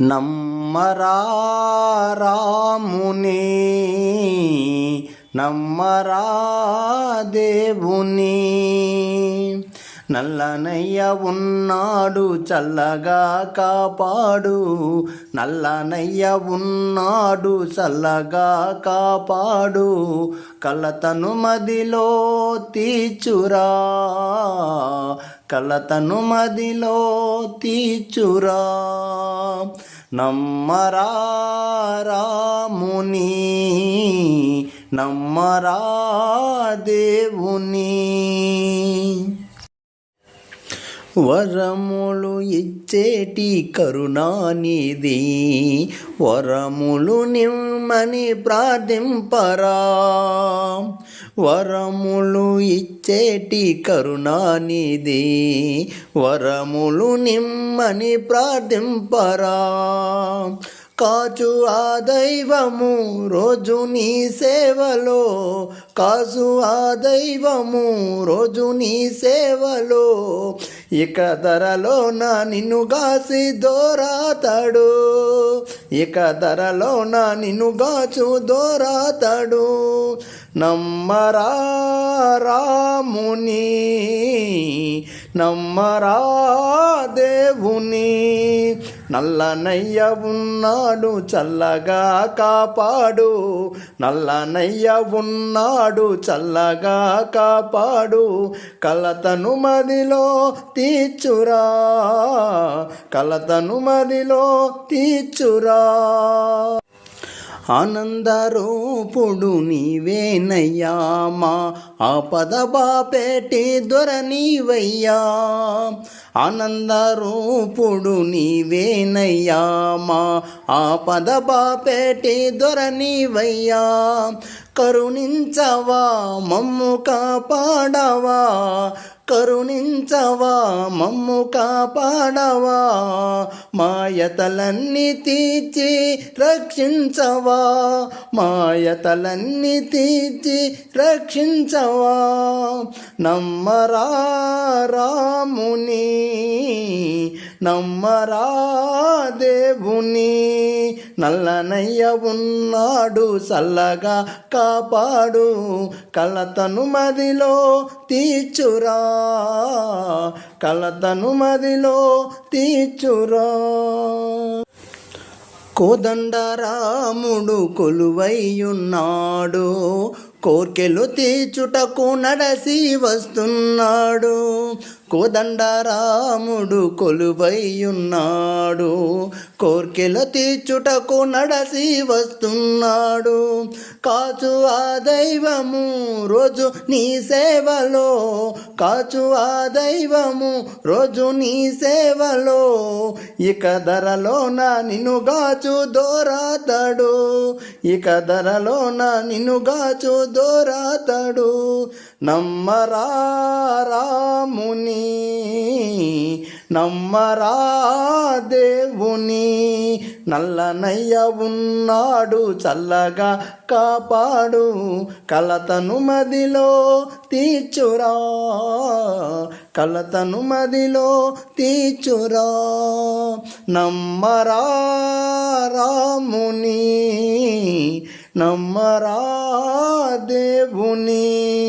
నమ్మరారాముని నమ్మరా దేవుని. నల్లనయ్య ఉన్నాడు చల్లగా కాపాడు. నల్లనయ్య ఉన్నాడు చల్లగా కాపాడు. కలతను మదిలో తీచురా కలతను మదిలో తీచురా నమ్మరారాముని నమ్మరా దేవుని. వరములు ఇచ్చేటి కరుణానిది వరములు నిమ్మని ప్రార్థింపరా. వరములు ఇచ్చేటి కరుణానిది వరములు నిమ్మని ప్రార్థింపరా. కాచు ఆ దైవము రోజు నీ సేవలో కాచు ఆ దైవము రోజు నీ సేవలో ఇక ధరలో నా నిన్ను గాసి దోరాతాడు. ఇక ధరలో నా నిన్ను గాచు దోరాతాడు. నమ్మరా రాముని నమ్మరా దేవుని. నల్లనయ్య ఉన్నాడు చల్లగా కాపాడు. నల్లనయ్య ఉన్నాడు చల్లగా కాపాడు. కలతను మదిలో తీర్చురా కలతను మదిలో తీర్చురా. ఆనందరూపుడు నీవేనయ్యా మా ఆపద బాపేటి దొర నీవయ్యా. ఆనందరూపుడు నీవేనయ్యా మా ఆపద బాపేటి దొర నీవయ్యా. కరుణించవా మమ్ము కాపాడవా. కరుణించవా మమ్ము కాపాడవా మాయతలన్నీ తీర్చి రక్షించవా మాయతలన్నీ తీర్చి రక్షించవా. నమ్మరా రాముని నమ్మరా దేవుని నల్లనయ్య ఉన్నాడు చల్లగా కాపాడు కలతను మదిలో తీర్చురా కలతను మదిలో తీర్చురా. కోదండరాముడు కొలువైయున్నాడు కోర్కెలు తీర్చుటకు నడసి వస్తున్నాడు కోదండరాముడు కొలువైయున్నాడు. కోర్కెలు తీర్చుటకు నడసి వస్తున్నాడు. కాచు ఆ దైవము రోజు నీ సేవలో. కాచు ఆ దైవము రోజు నీ సేవలో. ఇక ధరలోన నిన్ను గాచు దోరాతడు. ఇక ధరలోన నిన్ను గాచు దోరాతడు. నమ్మరారా రాముని నమ్మరా దేవుని. నల్లనయ్య ఉన్నాడు చల్లగా కాపాడు. కలతను మదిలో తీర్చురా. కలతను మదిలో తీర్చురా. నమ్మరా రాముని నమ్మరా దేవుని.